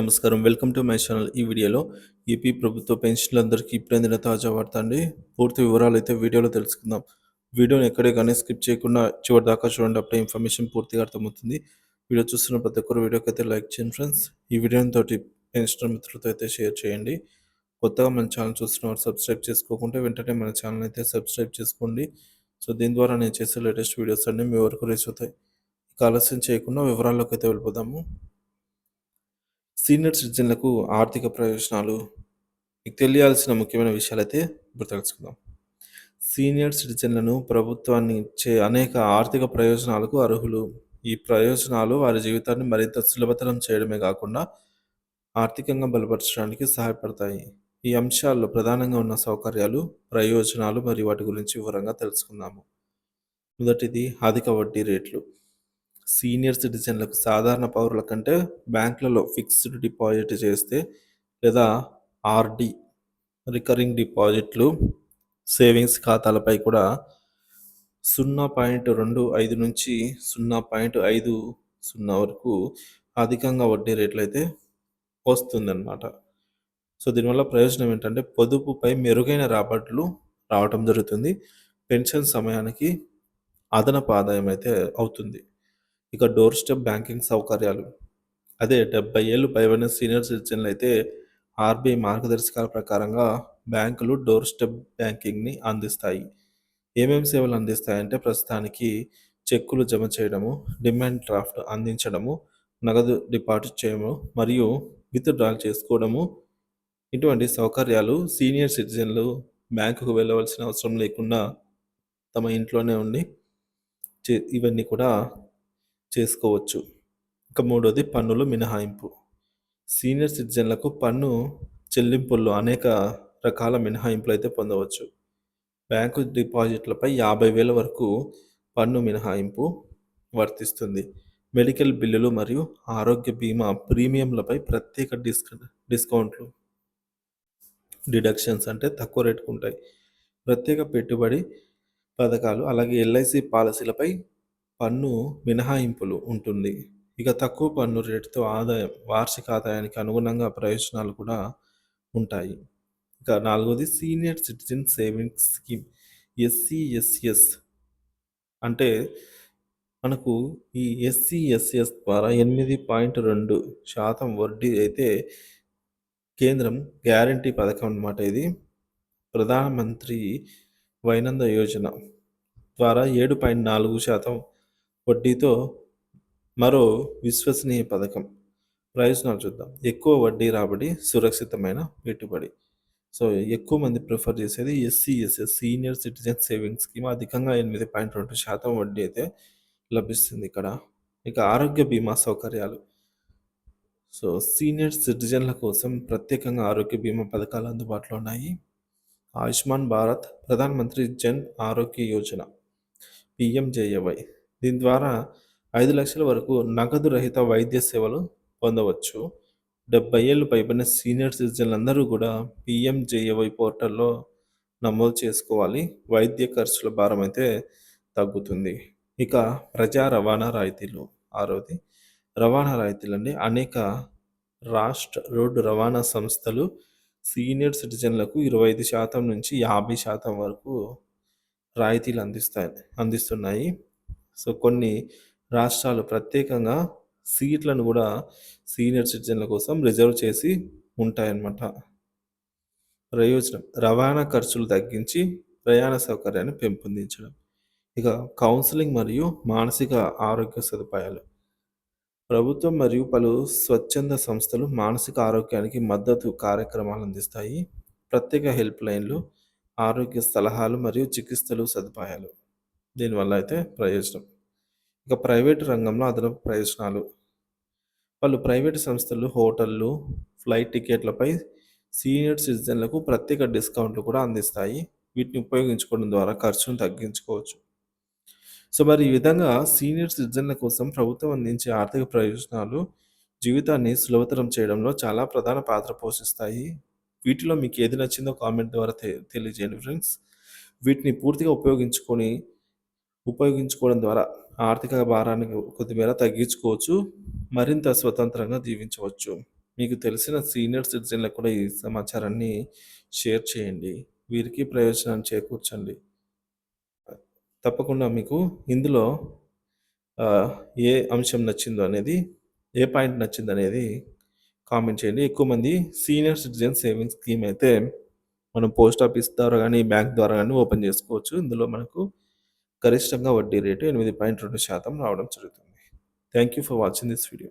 నమస్కారం. Welcome to my channel ఈ వీడియోలో ఏపీ ప్రభుత్వ పెన్షన్లందరికీ అందరికీ అందిన తాజా వార్త అండి. పూర్తి వివరాలు అయితే వీడియోలో తెలుసుకుందాం. వీడియోని ఎక్కడే కానీ స్కిప్ చేయకుండా చివరి దాకా చూడండి. అప్పుడే ఇన్ఫర్మేషన్ పూర్తిగా అర్థమవుతుంది. వీడియో చూస్తున్న ప్రతి ఒక్కరు వీడియోకి అయితే లైక్ చేయండి ఫ్రెండ్స్. ఈ వీడియోని తోటి పెన్షన్ మిత్రులతో అయితే షేర్ చేయండి. కొత్తగా మన ఛానల్ చూస్తున్న వారు సబ్స్క్రైబ్ చేసుకోకుంటే వెంటనే మన ఛానల్ అయితే సబ్స్క్రైబ్ చేసుకోండి. సో దీని ద్వారా నేను చేసే లేటెస్ట్ వీడియోస్ అన్నీ మీ వరకు రీచ్ అవుతాయి. ఇక ఆలస్యం చేయకుండా వివరాల్లోకి అయితే వెళ్ళిపోదాము. సీనియర్ సిటిజన్లకు ఆర్థిక ప్రయోజనాలు మీకు తెలియాల్సిన ముఖ్యమైన విషయాలైతే ఇప్పుడు తెలుసుకుందాం సీనియర్ సిటిజన్లను ప్రభుత్వాన్ని ఇచ్చే అనేక ఆర్థిక ప్రయోజనాలకు అర్హులు. ఈ ప్రయోజనాలు వారి జీవితాన్ని మరింత సులభతరం చేయడమే కాకుండా ఆర్థికంగా బలపరచడానికి సహాయపడతాయి. ఈ అంశాల్లో ప్రధానంగా ఉన్న సౌకర్యాలు ప్రయోజనాలు మరియు వాటి గురించి వివరంగా తెలుసుకుందాము. మొదటిది అధిక వడ్డీ రేట్లు. సీనియర్ సిటిజన్లకు సాధారణ పౌరుల కంటే బ్యాంకులలో ఫిక్స్డ్ డిపాజిట్ చేస్తే లేదా ఆర్డి రికరింగ్ డిపాజిట్లు సేవింగ్స్ ఖాతాలపై కూడా సున్నా పాయింట్ రెండు ఐదు నుంచి సున్నా పాయింట్ ఐదు సున్నా వరకు అధికంగా వడ్డీ రేట్లు అయితే వస్తుందన్నమాట. సో దీనివల్ల ప్రయోజనం ఏంటంటే పొదుపుపై మెరుగైన రాబడులు రావటం జరుగుతుంది. పెన్షన్ సమయానికి అదనపు ఆదాయం అయితే అవుతుంది. ఇక డోర్ స్టెప్ బ్యాంకింగ్ సౌకర్యాలు. అదే డెబ్బై ఏళ్ళు పైబడిన సీనియర్ సిటిజన్లు అయితే ఆర్బీఐ మార్గదర్శకాల ప్రకారంగా బ్యాంకులు డోర్ స్టెప్ బ్యాంకింగ్ని అందిస్తాయి. ఏమేమి సేవలు అందిస్తాయంటే ప్రస్తుతానికి చెక్కులు జమ చేయడము డిమాండ్ డ్రాఫ్ట్ అందించడము నగదు డిపాజిట్ చేయడము మరియు విత్డ్రాల్ చేసుకోవడము. ఇటువంటి సౌకర్యాలు సీనియర్ సిటిజన్లు బ్యాంకుకు వెళ్ళవలసిన అవసరం లేకుండా తమ ఇంట్లోనే ఉండి ఇవన్నీ కూడా చేసుకోవచ్చు. ఇక మూడోది పన్నులు మినహాయింపు. సీనియర్ సిటిజన్లకు పన్ను చెల్లింపుల్లో అనేక రకాల మినహాయింపులు అయితే పొందవచ్చు. బ్యాంకు డిపాజిట్లపై యాభై వేల వరకు పన్ను మినహాయింపు వర్తిస్తుంది. మెడికల్ బిల్లులు మరియు ఆరోగ్య బీమా ప్రీమియంలపై ప్రత్యేక డిస్క డిస్కౌంట్లు. డిడక్షన్స్ అంటే తక్కువ రేటుకు ఉంటాయి ప్రత్యేక పెట్టుబడి పథకాలు అలాగే ఎల్ఐసి పాలసీలపై పన్ను మినహాయింపులు ఉంటుంది. ఇక తక్కువ పన్ను రేటుతో ఆదాయం వార్షిక ఆదాయానికి అనుగుణంగా ప్రయోజనాలు కూడా ఉంటాయి. ఇక నాలుగోది senior citizen savings scheme SCSS. అంటే మనకు ఈ ఎస్సీఎస్ఎస్ ద్వారా ఎనిమిది పాయింట్ రెండు శాతం వడ్డీ అయితే కేంద్రం గ్యారంటీ పథకం అన్నమాట ఇది. ప్రధానమంత్రి వైనంద యోజన ద్వారా ఏడు పాయింట్ నాలుగు శాతం వడ్డీతో మరో విశ్వసనీయ పథకం. ప్రయోజనాలు చూద్దాం. ఎక్కువ వడ్డీ రాబడి సురక్షితమైన పెట్టుబడి. సో ఎక్కువ మంది ప్రిఫర్ చేసేది SCSS senior citizen savings scheme. అధికంగా ఎనిమిది పాయింట్ రెండు శాతం వడ్డీ అయితే లభిస్తుంది ఇక్కడ. ఇక ఆరోగ్య బీమా సౌకర్యాలు. సో సీనియర్ సిటిజన్ల కోసం ప్రత్యేకంగా ఆరోగ్య బీమా పథకాలు అందుబాటులో ఉన్నాయి. ఆయుష్మాన్ భారత్ ప్రధానమంత్రి జన్ ఆరోగ్య యోజన పిఎంజేఏవై. దీని ద్వారా ఐదు లక్షల వరకు నగదు రహిత వైద్య సేవలు పొందవచ్చు. డెబ్బై ఏళ్ళు పైబడిన సీనియర్ సిటిజన్లు అందరూ కూడా పిఎంజేఏవై పోర్టల్లో నమోదు చేసుకోవాలి. వైద్య ఖర్చుల భారం అయితే తగ్గుతుంది. ఇక ప్రజా రవాణా రాయితీలు. ఆరోది రవాణా రాయితీలు అండి అనేక రాష్ట్ర రోడ్డు రవాణా సంస్థలు సీనియర్ సిటిజన్లకు ఇరవై ఐదు శాతం నుంచి యాభై శాతం వరకు రాయితీలు అందిస్తాయి అందిస్తున్నాయి. సో కొన్ని రాష్ట్రాలు ప్రత్యేకంగా సీట్లను కూడా సీనియర్ సిటిజన్ల కోసం రిజర్వ్ చేసి ఉంటాయన్నమాట. ప్రయోజనం రవాణా ఖర్చులు తగ్గించి ప్రయాణ సౌకర్యాన్ని పెంపొందించడం. ఇక కౌన్సిలింగ్ మరియు మానసిక ఆరోగ్య సదుపాయాలు. ప్రభుత్వం మరియు పలు స్వచ్ఛంద సంస్థలు మానసిక ఆరోగ్యానికి మద్దతు కార్యక్రమాలు అందిస్తాయి. ప్రత్యేక హెల్ప్ లైన్లు ఆరోగ్య సలహాలు మరియు చికిత్సలు సదుపాయాలు. దీనివల్ల అయితే ప్రయోజనం. ఇక ప్రైవేటు రంగంలో అదనపు ప్రయోజనాలు. పలు ప్రైవేటు సంస్థలు హోటళ్ళు ఫ్లైట్ టికెట్లపై సీనియర్ సిటిజన్లకు ప్రత్యేక డిస్కౌంట్లు కూడా అందిస్తాయి. వీటిని ఉపయోగించుకోవడం ద్వారా ఖర్చును తగ్గించుకోవచ్చు. సో మరి ఈ విధంగా సీనియర్ సిటిజన్ల కోసం ప్రభుత్వం అందించే ఆర్థిక ప్రయోజనాలు జీవితాన్ని సులభతరం చేయడంలో చాలా ప్రధాన పాత్ర పోషిస్తాయి. వీటిలో మీకు ఏది నచ్చిందో కామెంట్ ద్వారా తెలియజేయండి ఫ్రెండ్స్. వీటిని పూర్తిగా ఉపయోగించుకొని ఉపయోగించుకోవడం ద్వారా ఆర్థిక భారాన్ని కొద్దిమేర తగ్గించుకోవచ్చు మరింత స్వతంత్రంగా జీవించవచ్చు. మీకు తెలిసిన సీనియర్ సిటిజన్లకు కూడా ఈ సమాచారాన్ని షేర్ చేయండి. వీరికి ప్రయోజనాన్ని చేకూర్చండి. తప్పకుండా మీకు ఇందులో ఏ అంశం నచ్చిందో అనేది ఏ పాయింట్ నచ్చింది అనేది కామెంట్ చేయండి. ఎక్కువ మంది సీనియర్ సిటిజన్ సేవింగ్స్ స్కీమ్ అయితే మనం పోస్ట్ ఆఫీస్ ద్వారా కానీ బ్యాంక్ ద్వారా కానీ ఓపెన్ చేసుకోవచ్చు. ఇందులో మనకు గరిష్టంగా వడ్డీ రేటు ఎనిమిది పాయింట్ రెండు శాతం రావడం జరుగుతుంది. Thank you for watching this video